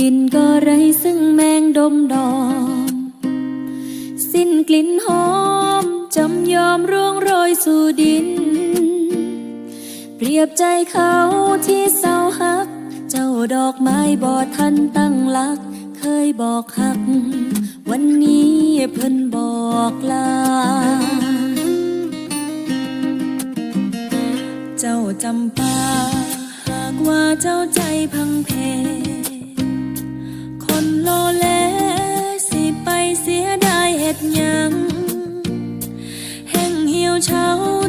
กลิ่นก็ไรซึ่งแมงดมดอม สิ้นกลิ่นหอมจำยอมร่วงโรยสู่ดิน เปรียบใจเขาที่เศร้าหัก เจ้าดอกไม้บอทันตั้งหลัก เคยบอกหัก วันนี้เพิ่นบอกลา เจ้าจำปาหากว่าเจ้าใจพังเพ ลเลสิไปเสียดายเหตุหยังแห่งเหี่ยวเช้า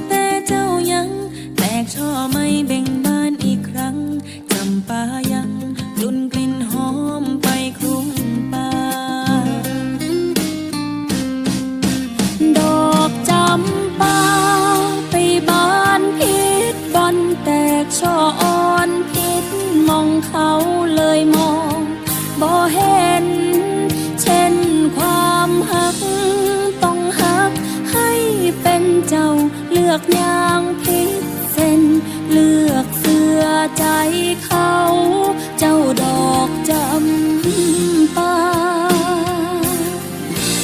แต่เจ้ายังแตกช่อไม่เบ่ง อกยางพิเศษเลือกเสื้อใจเขา เจ้าดอกจำปา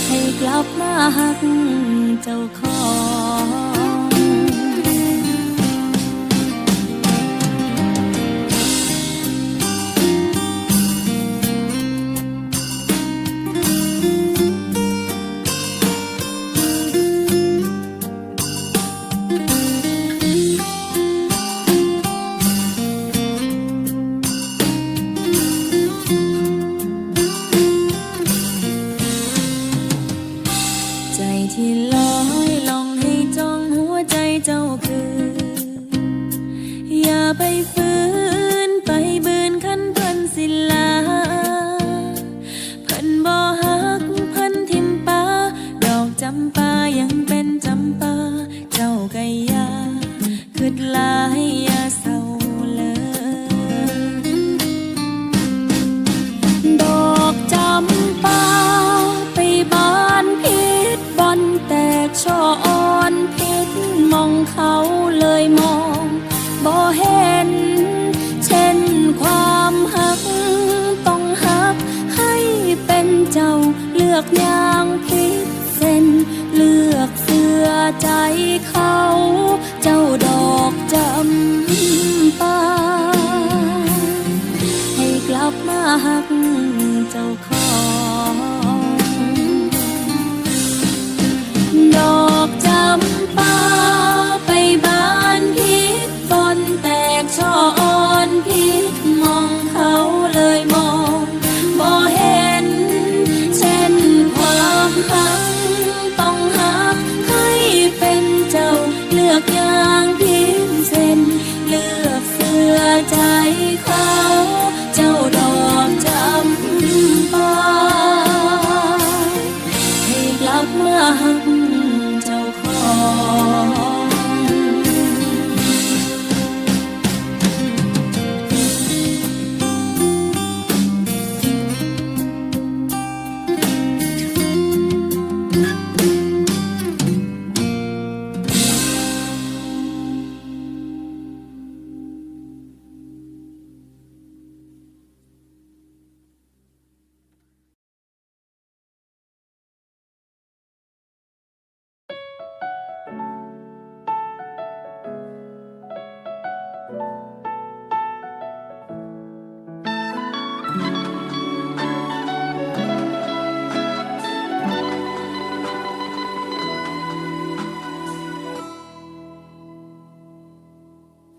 ให้กลับมาหักเจ้าของ อกอย่างพิเศษเลือกเสื้อใจเขา เจ้าดอก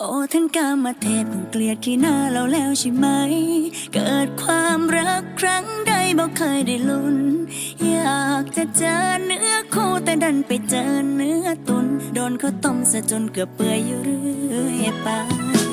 โอ้ท่านกามาเทพคงเกลียดที่หน้าเราแล้วใช่ไหม เกิดความรักครั้งใดบอกเคยได้ลุ้น อยากจะเจอเนื้อคู่แต่ดันไปเจอเนื้อตุน โดนเขาต้มซะจนเกือบเปื่อยอยู่เรื่อยไป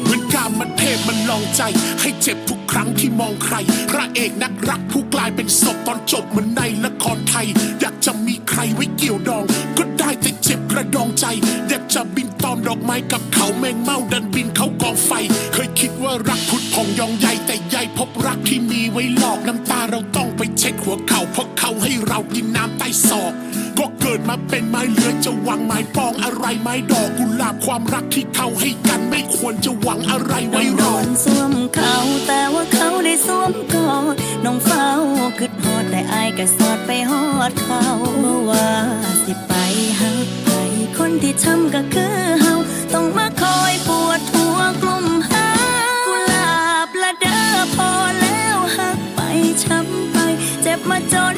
เหมือนกามมันเทพมันลองใจ ให้เจ็บทุกครั้งที่มองใคร พระเอกนักรักผู้กลายเป็นศพตอนจบเหมือนในละครไทย อยากจะมีใครไว้เกี่ยวดอง ก็ได้แต่เจ็บ กระดองใจอยากจะบินตอมดอกไม้กับเขาแมงเม่าดันบินเขากองไฟ เคยคิดว่ารักพุดพองยองใหญ่แต่ใหญ่พบรักที่มีไว้หลอกน้ำตาเราต้องไปเช็ดหัวเขาเพราะเขาให้เรากินน้ำใต้ศอกก็เกิดมาเป็นไม้เลื้อยจะหวังไม้ปองอะไรไม้ดอกกุหลาบความรักที่เขาให้กันไม่ควรจะหวังอะไรไว้รโดอนสวมเขาแต่ว่าเขาได้สวมกอดน้องเฝ้าคิดฮอดแต่อายก็สอดไปฮอดเขาเมื่อว่าสิไปหักไป คนที่ทำก็คือเฮาต้องมาคอยปวดหัวกลุ่มหากุหลาบละเด้อพอแล้วหักไปช้ำไป เจ็บมาจน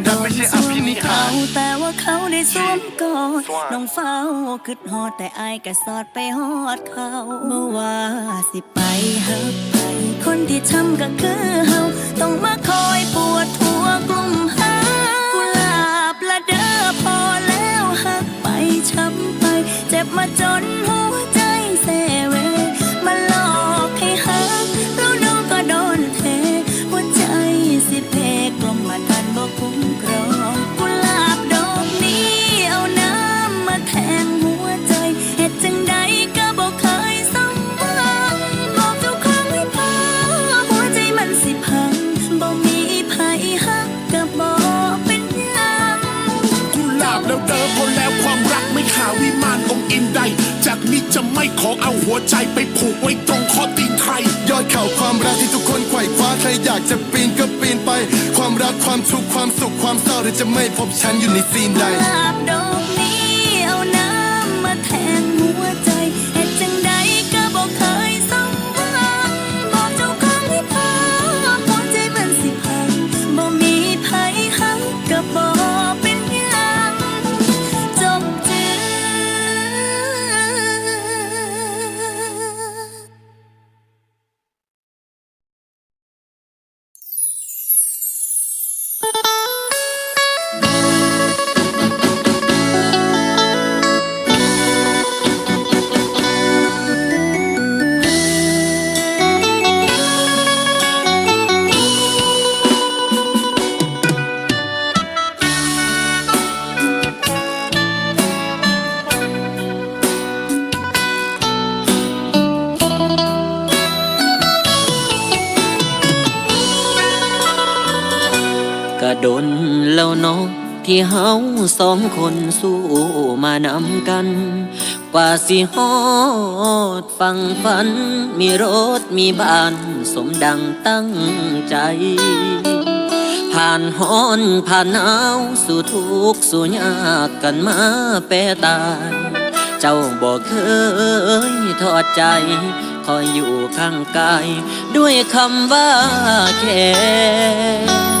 รักไม่ใช่อภินิหารแต่ว่าเขาได้สวมกอดน้องเฝ้าคิดฮอดแต่อายก็สอดไปฮอดเขาเมื่อว่าสิไปหักไป คนที่ช้ำก็คือเฮาต้องมาคอยปวดหัวกลุ่มหากุหลาบละเด้อพอแล้วหักไปช้ำไป เจ็บมาจนหัวใจเซเหัวใจไปผูกไว้ตรงข้อตีนใคร ยอดเขาความรักที่ทุกคนไขว่คว้าใครอยากจะปีนก็ปีนไป ความรักความทุกข์ความสุขความเศร้าเธอจะไม่พบฉันอยู่ในซีนใดกุหลาบดอกนี้เอาน้ำมาแทงหัวใจ ที่เฮาสองคนสู้มานำกัน กว่าสิฮอดฟังฝัน มีรถมีบ้านสมดังตั้งใจ ผ่านฮ้อนผ่านหนาวสู่ทุกข์สู่ยากกันมาแปรตาย เจ้าบอกเคยทอดใจ คอยอยู่ข้างกาย ด้วยคำว่าแค่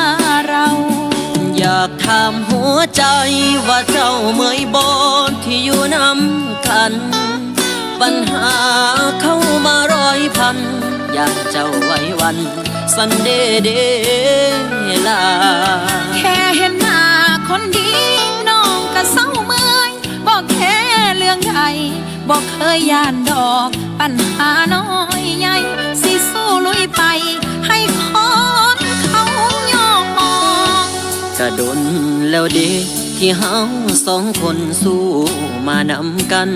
า อยากถามหัวใจว่าเจ้าเมื่อยบนที่อยู่น้ำกัน ปัญหาเข้ามาร้อยพัน อยากเจ้าไว้วันสันเดเดลา แค่เห็นหน้าคนดีน้องก็เศร้าเมื่อยบอกแค่เรื่องใหญ่บอกเคยย่านดอก ปัญหาน้อยใหญ่สิสู้ลุยไป กระดนแล้วเดทที่เฮาสองคนสู้มานำกัน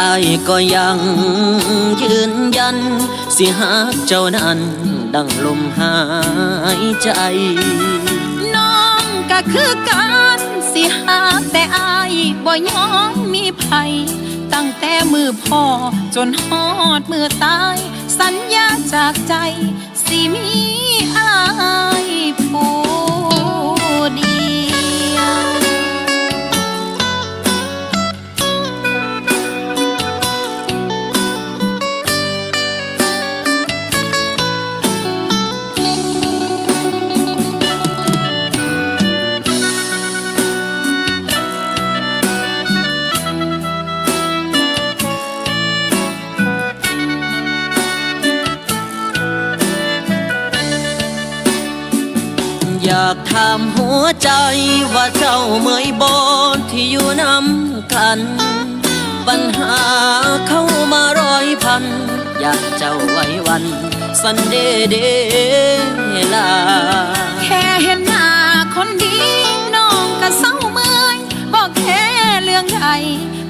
อายก็ยังยืนยัน สิหากเจ้านั้นดังลมหายใจ น้องก็คือกันสิหากแต่อายบ่ยอมมีภัย ตั้งแต่มือพ่อจนฮอดมือตาย สัญญาจากใจ สิมีอายผู้ เากถามหัวใจว่าเจ้าเมื่อยบนที่อยู่นำกัน ปัญหาเข้ามาร้อยพัน อยากเจ้าไว้วัน สันเดเดลา แค่เห็นหน้าคนดีน้องก็เศร้าเมื่อยบอกแค่เรื่องใด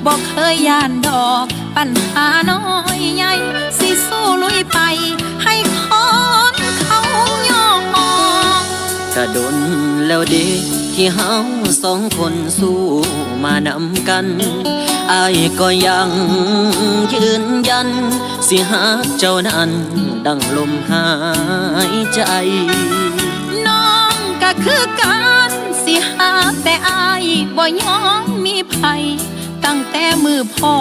บอกเคยย่านดอก ปัญหาน้อยใหญ่สิสู้ลุยไป แล้วเด็กที่เฮาสองคนสู้มานำกันอายก็ยังยืนยัน สิหากเจ้านั้นดังลมหายใจ น้องก็คือกันสิหากแต่อายบ่ยอมมีภัยตั้งแต่มือพ่อ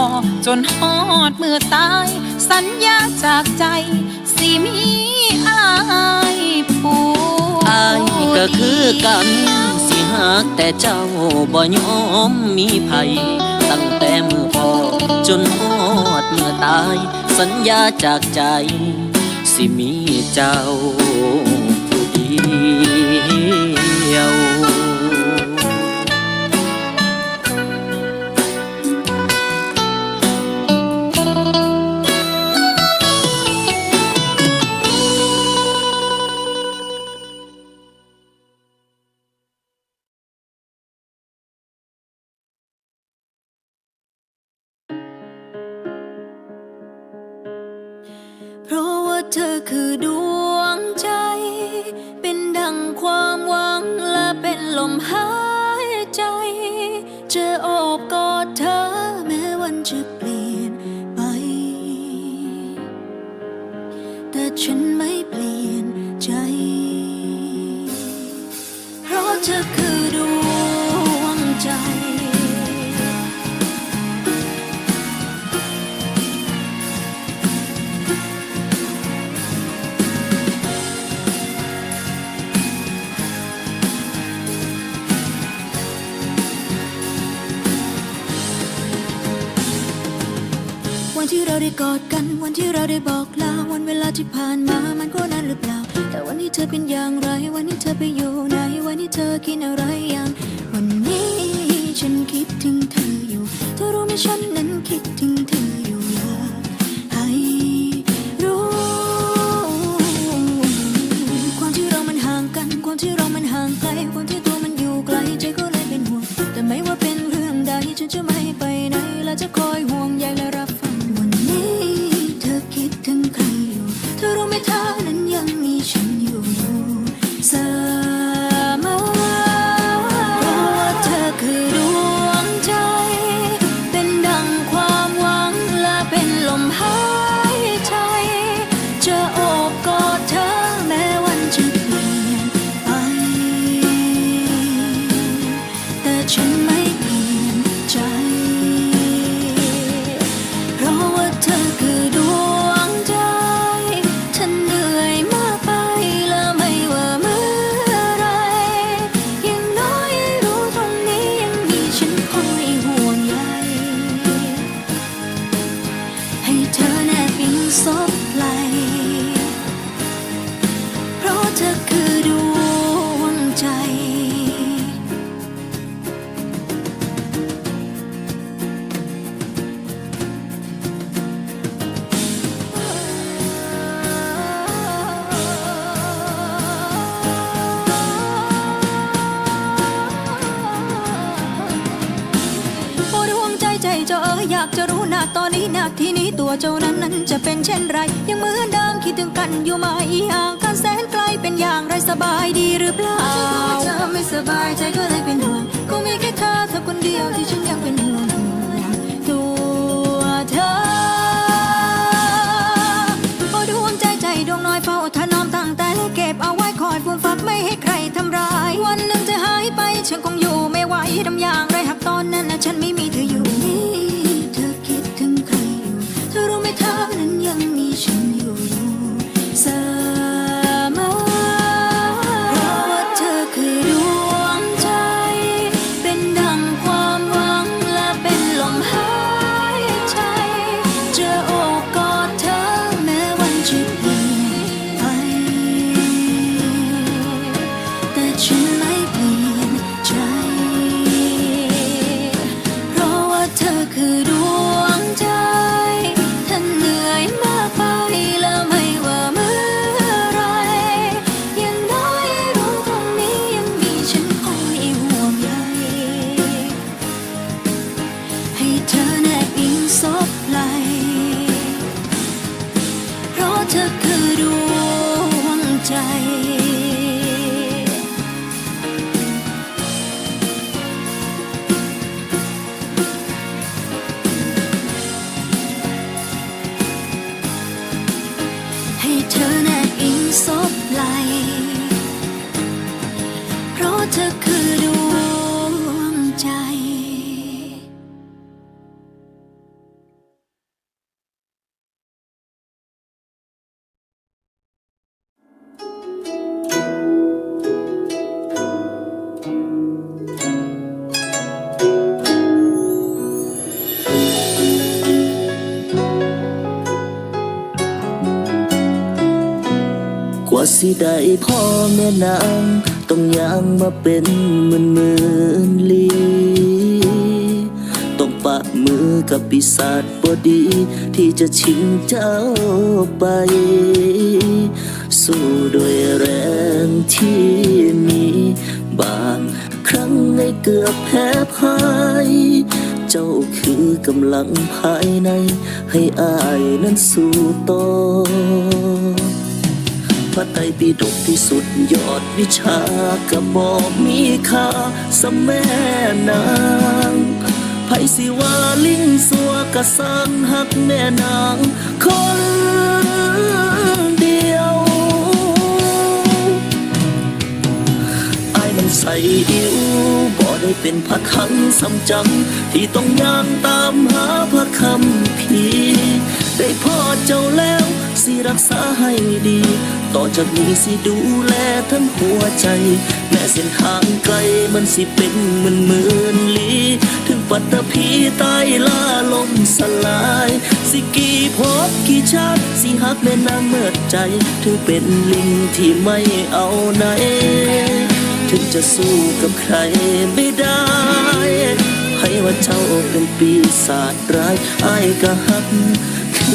จนฮอดมือตาย สัญญาจากใจ สิมีอายผู้ายก็คือกัน สิหากแต่เจ้าบ่ยอมมีภัย ตั้งแต่มือพอจนฮอดเมื่อตาย สัญญาจากใจ สิมีเจ้าผู้เดียว ลมหาย วันที่เราได้กอดกัน วันที่เราได้บอกลา วันเวลาที่ผ่านมา มันก็นานหรือเปล่า แต่วันนี้เธอเป็นอย่างไร วันนี้เธอไปอยู่ไหน วันนี้เธอกินอะไรอยังวันนี้ฉันคิดถึงเธออยู่ เธอรู้ไหมฉันนั้นคิดถึงเธออยู่อยากให้รู้ ความที่เรามันห่างกัน ความที่เรามันห่างไกล ความที่ตัวมันอยู่ไกล ใจก็เลยเป็นห่วง แต่ไม่ว่าเป็นเรื่องใด ฉันจะไม่ไปไหน และจะคอย แน รู้นะตอนนี้นะที่นี้ตัวเจ้านั้นนั้นจะเป็นเช่นไร ยังเหมือนเดิมคิดถึงกันอยู่ไหมห่างกันแสนไกลเป็นอย่างไรสบายดีหรือเปล่าเธอไม่สบายใจก็เลยเป็นห่วงคงมีแค่เธอเธอคนเดียวที่ฉันยังเป็นห่วงตัวเธอโอ้ดวงใจใจดวงน้อยเฝ้าถนอมตั้งแต่เล็กเก็บเอาไว้คอยฟูมฟักไม่ให้ใครทำร้าย วันหนึ่งจะหายไปฉันคงอยู่ไม่ไหวทำอย่างไรหากตอนนั้นนะฉันไม่มี ว่าสิได้พ่อแม่นางต้องย่างมาเป็นหมื่นหมื่นลีต้องปะมือกับปีศาจบดี ที่จะชิงเจ้าไป สู้ด้วยแรงที่มีบางครั้งให้เกือบแพ้พ่ายเจ้าคือกำลังภายใน ให้อายนั้นสู้ต่อ พระไตรปิฎกที่สุดยอดวิชากระบอกมีค่าสมแม่นางไผสิว่าลิงสัวกระสังหักแม่นางคนเดียวไอายมันใส่อิวบ่ได้เป็นพระคังสำจัง ที่ต้องย่างตามหาพระคำพีได้พ่อเจ้าแล้ว สิรักษาให้ดี ต่อจากนี้สิดูแลทั้งหัวใจ แม้เส้นทางไกลมันสิเป็นเหมื่นหมื่นลีถึงปัตตภีใต้ล่าลมสลาย สิกี่พบกี่ชาติ สิหักแม่นางเมื่อใจถึงเป็นลิงที่ไม่เอาไหน ถึงจะสู้กับใครไม่ได้ให้ว่าเจ้าเป็นปีศาจร้ายอายก็หัก ด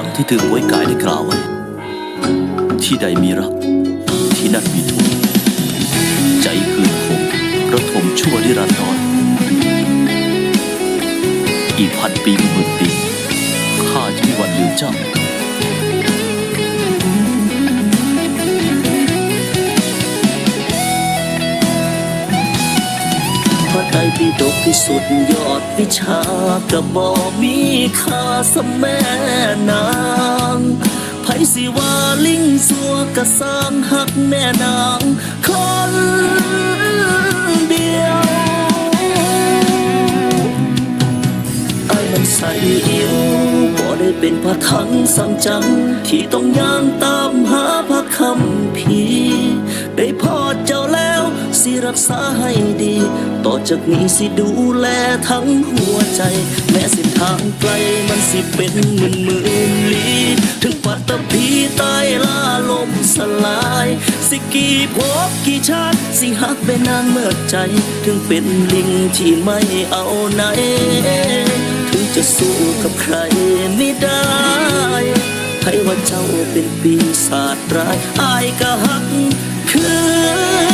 ังที่ถึงไว้กายได้กล่าวไว้ ที่ใดมีรัก ที่นั่นมีทุกข์ใจคืนคงระทมชั่วนิรันดรอีกพันปีหมื่นปีข้าจะไม่หวันลืมเจ้า ไตรปิฎกที่สุดยอดวิชากระบอกมีค่าสมแม่นางไผสิว่าลิงสัวกะสร้างหักแม่นางคนเดียวไอ้มันใส่เอวบ่ได้เป็นพระคังสังจัง ที่ต้องย่างตามหาพระคำพีได้พอเจ้าแล้ว สิรักษาให้ดี ต่อจากนี้สิดูแลทั้งหัวใจ แม้เส้นทางไกลมันสิเป็นหมื่นหมื่นลีถึงปัตตภีใต้ล่าลมสลาย สิกี่พบกี่ชาติ สิหักไปนางเมื่อใจ ถึงเป็นลิงที่ไม่เอาไหน ถึงจะสู้กับใครไม่ได้ให้ว่าเจ้าเป็นปีศาจร้ายอายก็หักคือ